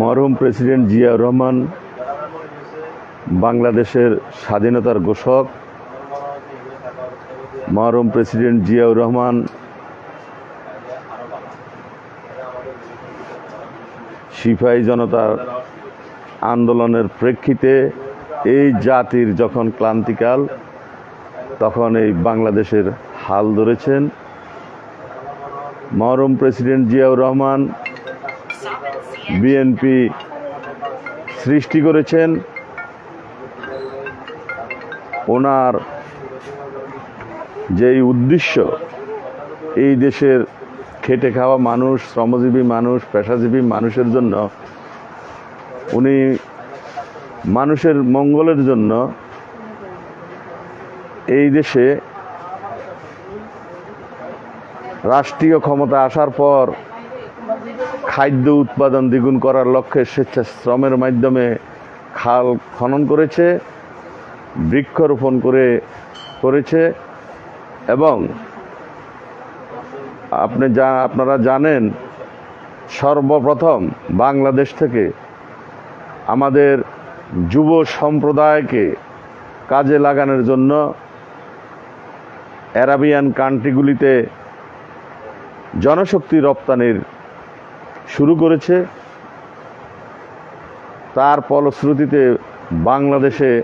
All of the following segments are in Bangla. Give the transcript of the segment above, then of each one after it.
মরহুম প্রেসিডেন্ট জিয়াউর রহমান, বাংলাদেশের স্বাধীনতার ঘোষক, মরহুম প্রেসিডেন্ট জিয়াউর রহমান, সিপাহী জনতার আন্দোলনের প্রেক্ষিতে এই জাতির যখন ক্লান্তিকাল, তখন এই বাংলাদেশের হাল ধরেছেন। মরহুম প্রেসিডেন্ট জিয়াউর রহমান বিএনপি সৃষ্টি করেছেন। ওনার যেই উদ্দেশ্য, এই দেশের খেটে খাওয়া মানুষ, শ্রমজীবী মানুষ, পেশাজীবী মানুষের জন্য, উনি মানুষের মঙ্গলের জন্য এই দেশে রাষ্ট্রীয় ক্ষমতা আসার পর খাদ্য উৎপাদন দ্বিগুণ করার লক্ষ্যে স্বেচ্ছাশ্রমের মাধ্যমে খাল খনন করেছে, বৃক্ষরোপণ করে, করেছে এবং আপনি যা, আপনারা জানেন, সর্বপ্রথম বাংলাদেশ থেকে আমাদের যুব সম্প্রদায়কে কাজে লাগানোর জন্য অ্যারাবিয়ান কান্ট্রিগুলিতে জনশক্তি রপ্তানির শুরু করেছে। তার ফলশ্রুতিতে বাংলাদেশে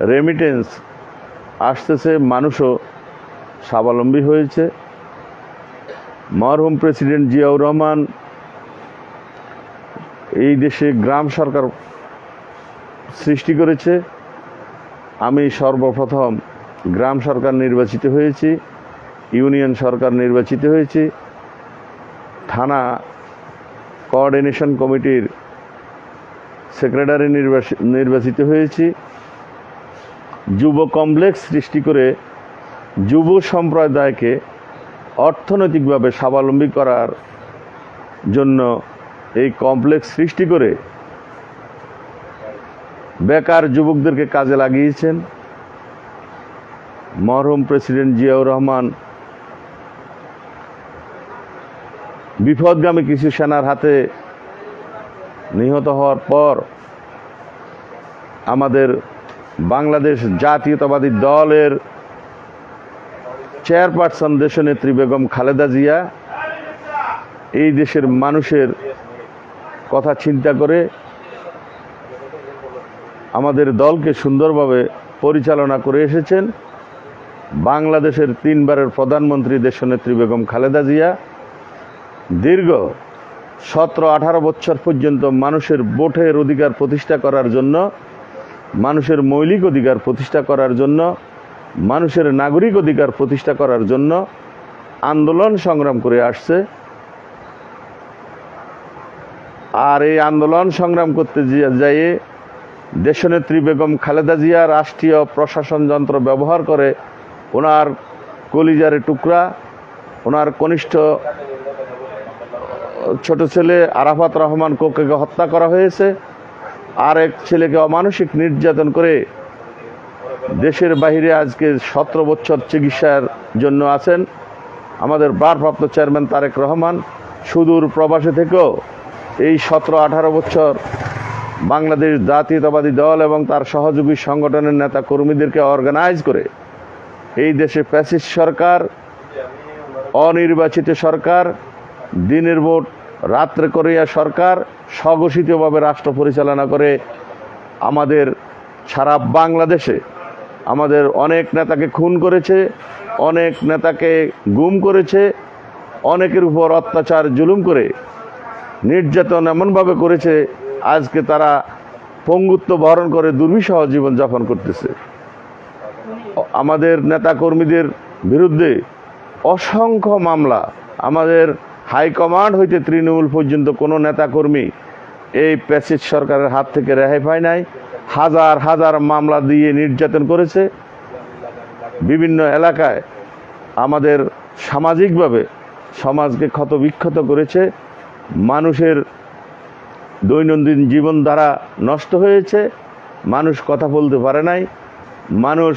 রেমিটেন্স আসতেছে, মানুষও স্বাবলম্বী হয়েছে। মরহুম প্রেসিডেন্ট জিয়াউর রহমান এই দেশে গ্রাম সরকার সৃষ্টি করেছে। আমি সর্বপ্রথম গ্রাম সরকার নির্বাচিত হয়েছি। ইউনিয়ন সরকার নির্বাচিত হয়েছি। থানা কোঅর্ডিনেশন কমিটির সেক্রেটারি নির্বাচিত হয়েছি। যুব কমপ্লেক্স সৃষ্টি করে যুব সম্প্রদায়কে অর্থনৈতিকভাবে স্বাবলম্বী করার জন্য এই কমপ্লেক্স সৃষ্টি করে বেকার যুবকদেরকে কাজে লাগিয়েছেন। মরহুম প্রেসিডেন্ট জিয়াউর রহমান বিপদগামী কিছু সেনার হাতে নিহত হওয়ার পর আমাদের বাংলাদেশ জাতীয়তাবাদী দলের চেয়ারপারসন দেশনেত্রী বেগম খালেদা জিয়া এই দেশের মানুষের কথা চিন্তা করে আমাদের দলকে সুন্দরভাবে পরিচালনা করে এসেছেন। বাংলাদেশের তিনবারের প্রধানমন্ত্রী দেশনেত্রী বেগম খালেদা জিয়া। দীর্ঘ সতেরো আঠারো বছর পর্যন্ত মানুষের ভোটের অধিকার প্রতিষ্ঠা করার জন্য, মানুষের মৌলিক অধিকার প্রতিষ্ঠা করার জন্য, মানুষের নাগরিক অধিকার প্রতিষ্ঠা করার জন্য আন্দোলন সংগ্রাম করে আসছে। আর এই আন্দোলন সংগ্রাম করতে যাইয়ে দেশনেত্রী বেগম খালেদা জিয়া রাষ্ট্রীয় প্রশাসন যন্ত্র ব্যবহার করে ওনার কলিজারে টুকরা, ওনার কনিষ্ঠ ছোট ছেলে আরাফাত রহমান কোকে হত্যা করা হয়েছে। আর এক ছেলেকে অমানসিক নির্যাতন করে দেশের বাহিরে আজকে সতেরো বছর চিকিৎসার জন্য আছেন। আমাদের ভারপ্রাপ্ত চেয়ারম্যান তারেক রহমান, সুদূর প্রবাসে থেকেও এই সতেরো আঠারো বছর বাংলাদেশ জাতীয়তাবাদী দল এবং তার সহযোগী সংগঠনের নেতা কর্মীদেরকে অর্গানাইজ করে এই দেশে প্যাসিস সরকার, অনির্বাচিত সরকার, দিনের ভোট রাত্রে করিয়া সরকার স্বঘোষিতভাবে রাষ্ট্র পরিচালনা করে আমাদের সারা বাংলাদেশে আমাদের অনেক নেতাকে খুন করেছে, অনেক নেতাকে গুম করেছে, অনেকের উপর অত্যাচার জুলুম করে নির্যাতন এমনভাবে করেছে, আজকে তারা পঙ্গুত্ব বরণ করে দুর্বিষহ জীবনযাপন করতেছে। আমাদের নেতাকর্মীদের বিরুদ্ধে অসংখ্য মামলা, আমাদের হাইকমান্ড হইতে তৃণমূল পর্যন্ত কোনো নেতাকর্মী এই প্যাসেজ সরকারের হাত থেকে রেহাই পায় নাই। হাজার হাজার মামলা দিয়ে নির্যাতন করেছে। বিভিন্ন এলাকায় আমাদের সামাজিকভাবে সমাজকে ক্ষতবিক্ষত করেছে। মানুষের দৈনন্দিন জীবনধারা নষ্ট হয়েছে। মানুষ কথা বলতে পারে নাই। মানুষ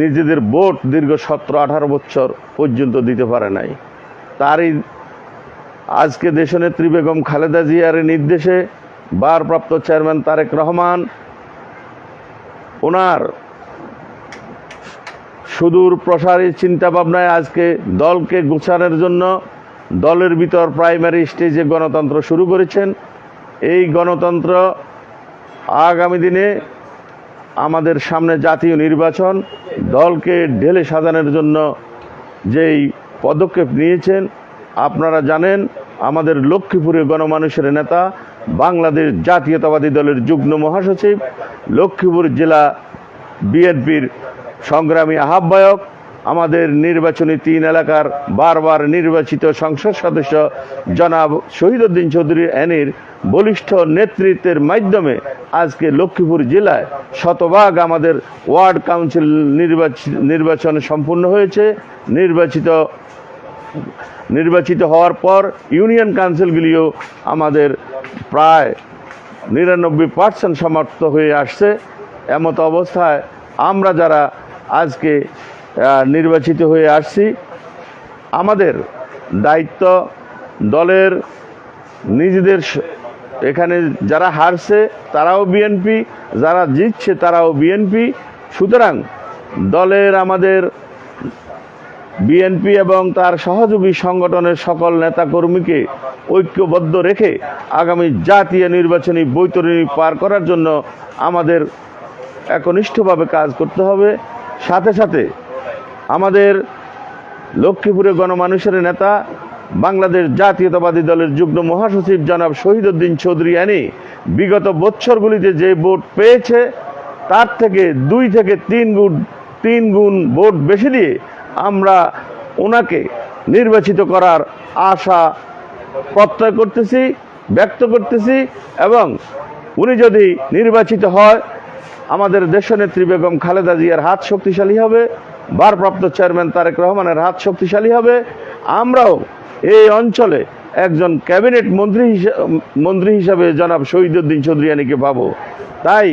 নিজেদের ভোট দীর্ঘ সতেরো আঠারো বছর পর্যন্ত দিতে পারে নাই। তারই আজকে দেশনেত্রী বেগম খালেদা জিয়ার নির্দেশে ভারপ্রাপ্ত চেয়ারম্যান তারেক রহমান ওনার সুদূর প্রসারী চিন্তাভাবনায় আজকে দলকে গোছানোর জন্য দলের ভিতর প্রাইমারি স্টেজে গণতন্ত্র শুরু করেছেন। এই গণতন্ত্র আগামী দিনে আমাদের সামনে জাতীয় নির্বাচন, দলকে ঢেলে সাজানোর জন্য যেই পদক্ষেপ নিয়েছেন, আপনারা জানেন আমাদের লক্ষ্মীপুরের গণমানুষের নেতা, বাংলাদেশ জাতীয়তাবাদী দলের যুগ্ম মহাসচিব, লক্ষ্মীপুর জেলা বিএনপির সংগ্রামী আহ্বায়ক, আমাদের নির্বাচনী তিন এলাকার বারবার নির্বাচিত সংসদ সদস্য জনাব শহীদুদ্দিন চৌধুরী এনির বলিষ্ঠ নেতৃত্বের মাধ্যমে আজকে লক্ষ্মীপুর জেলায় শতভাগ আমাদের ওয়ার্ড কাউন্সিল নির্বাচন নির্বাচন সম্পূর্ণ হয়েছে। নির্বাচিত নির্বাচিত হওয়ার পর ইউনিয়ন কাউন্সিলগুলিও আমাদের প্রায় নিরানব্বই পার্সেন্ট সমাপ্ত হয়ে আসছে। এমত অবস্থায় আমরা যারা আজকে নির্বাচিত হয়ে আসছি, আমাদের দায়িত্ব দলের নিজেদের এখানে যারা হারছে তারাও বিএনপি, যারা জিতছে তারাও বিএনপি। সুতরাং দলের আমাদের বিএনপি এবং তার সহযোগী সংগঠনের সকল নেতাকর্মীকে ঐক্যবদ্ধ রেখে আগামী জাতীয় নির্বাচনী বৈতরণী পার করার জন্য আমাদের একনিষ্ঠভাবে কাজ করতে হবে। সাথে সাথে আমাদের লক্ষ্মীপুরে গণমানুষের নেতা, বাংলাদেশ জাতীয়তাবাদী দলের যুগ্ম মহাসচিব জনাব শহীদুদ্দিন চৌধুরী আনি বিগত বৎসরগুলিতে যে ভোট পেয়েছে, তার থেকে দুই থেকে তিন গুণ তিন গুণ ভোট বেশি দিয়ে আমরা ওনাকে নির্বাচিত করার আশা প্রত্যয় করতেছি, ব্যক্ত করতেছি এবং উনি যদি নির্বাচিত হয়, আমাদের দেশনেত্রী বেগম খালেদা জিয়ার হাত শক্তিশালী হবে, ভারপ্রাপ্ত চেয়ারম্যান তারেক রহমানের হাত শক্তিশালী হবে। আমরাও এই অঞ্চলে একজন ক্যাবিনেট মন্ত্রী মন্ত্রী হিসাবে জনাব শহীদুদ্দিন চৌধুরিয়ানিকে পাবো। তাই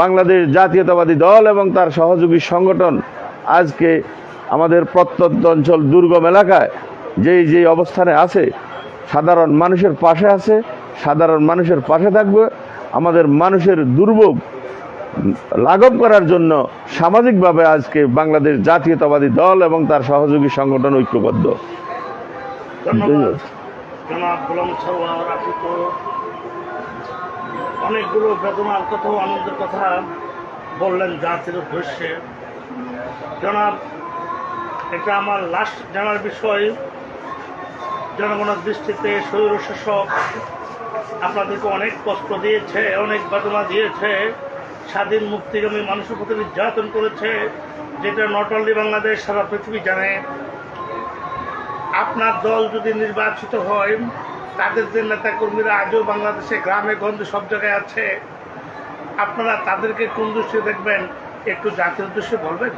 বাংলাদেশ জাতীয়তাবাদী দল এবং তার সহযোগী সংগঠন আজকে আমাদের প্রত্যন্ত অঞ্চল দুর্গম এলাকায় যেই যেই অবস্থানে আছে সাধারণ মানুষের পাশে আছে সাধারণ মানুষের পাশে থাকবে আমাদের মানুষের দুর্ভোগ লাঘব করার জন্য সামাজিকভাবে আজকে বাংলাদেশ জাতীয়তাবাদী দল এবং তার সহযোগী সংগঠন ঐক্যবদ্ধ। অনেকগুলো বেদনার কথা আনন্দের কথা বললেন জাতির উদ্দেশ্যে। জনাব এটা আমার লাস্ট জানার বিষয়। জনগণের দৃষ্টিতে স্বৈর শাসক আপনাদেরকে অনেক কষ্ট দিয়েছে, অনেক বেদনা দিয়েছে। স্বাধীন মুক্তিগামী মানুষের প্রতি নির্যাতন করেছে, যেটা নট অনলি বাংলাদেশ, সারা পৃথিবী জানে। আপনার দল যদি নির্বাচিত হয়, তাদের যে নেতাকর্মীরা আজও বাংলাদেশে গ্রামে, গঞ্জে সব জায়গায় আছে, আপনারা তাদেরকে কোন দৃষ্টি দেখবেন? একটু জাতির উদ্দেশ্যে বলবেন?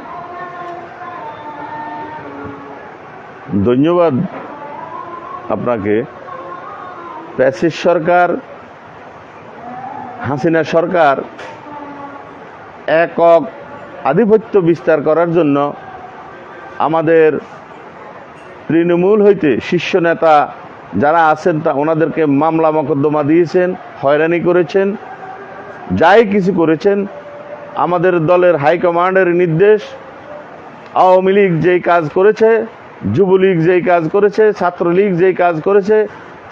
ধন্যবাদ আপনাকে। প্যাসিস সরকার, হাসিনা সরকার একক আধিপত্য বিস্তার করার জন্য আমাদের তৃণমূল হইতে শীর্ষ নেতা যারা আছেন তা ওনাদেরকে মামলা মকদ্দমা দিয়েছেন, হয়রানি করেছেন, যাই কিছু করেছেন, আমাদের দলের হাইকমান্ডের নির্দেশ, আওয়ামী লীগ যেই কাজ করেছে যুবলীগ যেই কাজ করেছে, ছাত্রলীগ যেই কাজ করেছে,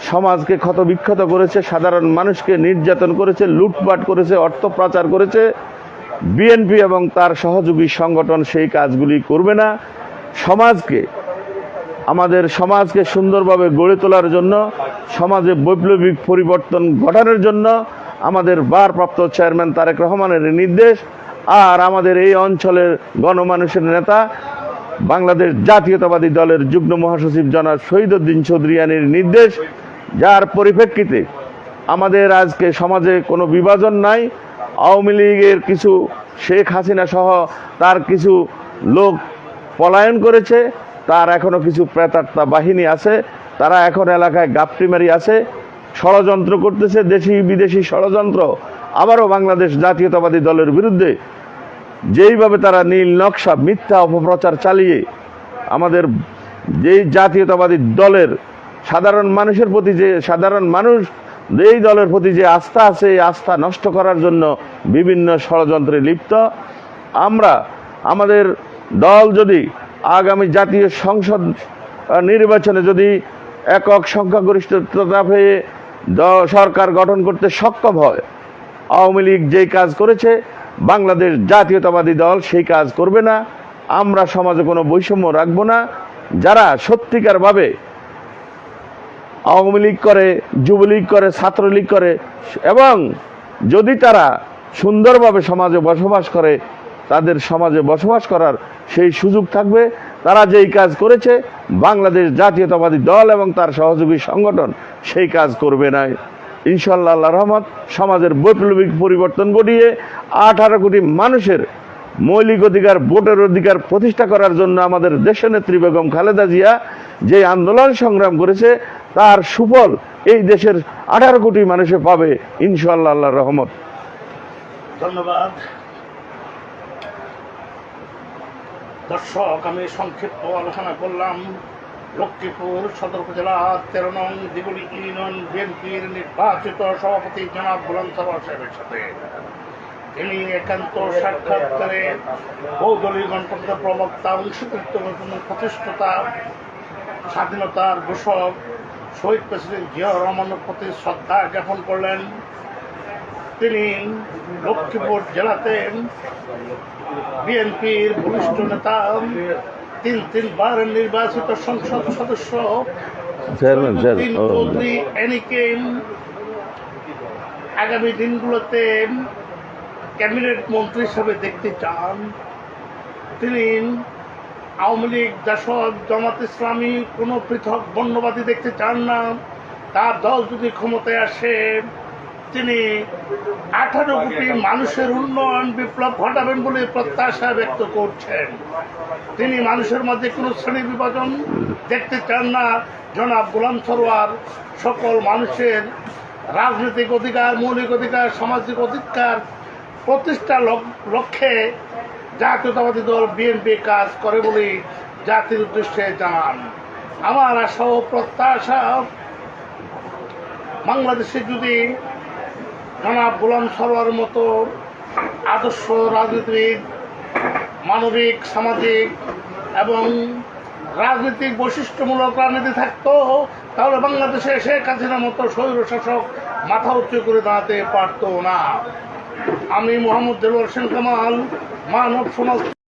সমাজকে ক্ষতবিক্ষত করেছে, সাধারণ মানুষকে নির্যাতন করেছে, লুটপাট করেছে, অর্থ করেছে, বিএনপি এবং তার সহযোগী সংগঠন সেই কাজগুলি করবে না। সমাজকে, আমাদের সমাজকে সুন্দরভাবে গড়ে তোলার জন্য, সমাজে বৈপ্লবিক পরিবর্তন ঘটানোর জন্য আমাদের ভারপ্রাপ্ত চেয়ারম্যান তারেক রহমানের নির্দেশ, আর আমাদের এই অঞ্চলের গণমানুষের নেতা বাংলাদেশ জাতীয়তাবাদী দলের যুগ্ম মহাসচিব জনাব শহীদুদ্দিন চৌধুরিয়ানির নির্দেশ, যার পরিপ্রেক্ষিতে আমাদের আজকে সমাজে কোনো বিভাজন নাই। আওয়ামী লীগের কিছু শেখ হাসিনা সহ তার কিছু লোক পলায়ন করেছে, তার এখনও কিছু প্রেতাত্মা বাহিনী আছে, তারা এখন এলাকায় গাপটিমারি আছে, ষড়যন্ত্র করতেছে দেশি বিদেশি ষড়যন্ত্র। আবারও বাংলাদেশ জাতীয়তাবাদী দলের বিরুদ্ধে যেইভাবে তারা নীল নকশা, মিথ্যা অপপ্রচার চালিয়ে আমাদের যেই জাতীয়তাবাদী দলের সাধারণ মানুষের প্রতি যে সাধারণ মানুষ এই দলের প্রতি যে আস্থা আছে, এই আস্থা নষ্ট করার জন্য বিভিন্ন ষড়যন্ত্রে লিপ্ত। আমরা, আমাদের দল যদি আগামী জাতীয় সংসদ নির্বাচনে যদি একক সংখ্যাগরিষ্ঠতা পেয়ে সরকার গঠন করতে সক্ষম হয়, আওয়ামী লীগ যেই কাজ করেছে বাংলাদেশ জাতীয়তাবাদী দল সেই কাজ করবে না, আমরা সমাজে কোনো বৈষম্য রাখব না। যারা সত্যিকারভাবে আওয়ামী লীগ করে, যুবলীগ করে, ছাত্রলীগ করে, এবং যদি তারা সুন্দরভাবে সমাজে বসবাস করে, তাদের সমাজে বসবাস করার সেই সুযোগ থাকবে। তারা যেই কাজ করেছে, বাংলাদেশ জাতীয়তাবাদী দল এবং তার সহযোগী সংগঠন সেই কাজ করবে না। ইনশাল্লাহ আল্লাহ রহমত, সমাজের বৈপ্লবিক পরিবর্তন ঘটিয়ে আঠারো কোটি মানুষের মৌলিক অধিকার, ভোটের অধিকার প্রতিষ্ঠা করার জন্য আমাদের দেশনেত্রী বেগম খালেদা জিয়া যে আন্দোলন সংগ্রাম করেছে, তার সুফল এই দেশের আঠারো কোটি মানুষে পাবে ইনশাল্লাহ আল্লাহ রহমত। ধন্যবাদ। দর্শক, আমি সংক্ষিপ্ত আলোচনা করলাম। লক্ষ্মীপুর সদর উপজেলা তেরো নং দিগুলি ইউনিয়ন বিএনপির নির্বাচিত সভাপতি জনাব বুলন্ত সাহেবের সাথে। তিনি একান্ত সাক্ষাৎকারে বহুদলীয় গণতন্ত্র প্রবক্তা অংশীকৃত প্রতিষ্ঠতা, স্বাধীনতার ঘোষক, শহীদ প্রেসিডেন্ট জিয়াউর রহমানের প্রতি শ্রদ্ধা জ্ঞাপন করলেন। তিনি লক্ষ্মীপুর জেলাতে বিএনপির বরিষ্ঠ নেতা তিন তিনবার নির্বাচিত সংসদ সদস্য চেয়ারম্যান এনিকে আগামী দিনগুলোতে ক্যাবিনেট মন্ত্রী হিসেবে দেখতে চান। তিনি আওয়ামী লীগ জাসদ জামাত ইসলামী কোনো পৃথক বর্ণবাদী দেখতে চান না। তার দল যদি ক্ষমতায় আসে তিনি আঠারো কোটি মানুষের উন্নয়ন বিপ্লব ঘটাবেন বলে প্রত্যাশা ব্যক্ত করছেন। তিনি মানুষের মধ্যে কোনো শ্রেণি বিভাজন দেখতে চান না। জনাব গোলাম সরোয়ার সকল মানুষের রাজনৈতিক অধিকার, মৌলিক অধিকার, সামাজিক অধিকার প্রতিষ্ঠা লক- লক্ষ্যে জাতীয়তাবাদী দল বিএনপি কাজ করে বলে জাতির উদ্দেশ্যে জানান। আমার আশা ও প্রত্যাশা, বাংলাদেশে যদি জনাব গোলাম সরোয়ার মতো আদর্শ রাজনীতিবিদ মানবিক, সামাজিক এবং রাজনৈতিক বৈশিষ্ট্যমূলক রাজনীতি থাকতো, তাহলে বাংলাদেশে শেখ হাসিনার মতো স্বৈর শাসক মাথা উঁচু করে দাঁড়াতে পারত না। আমি মোহাম্মদ দেলোয়ার সেন কামাল, মানব সমাজ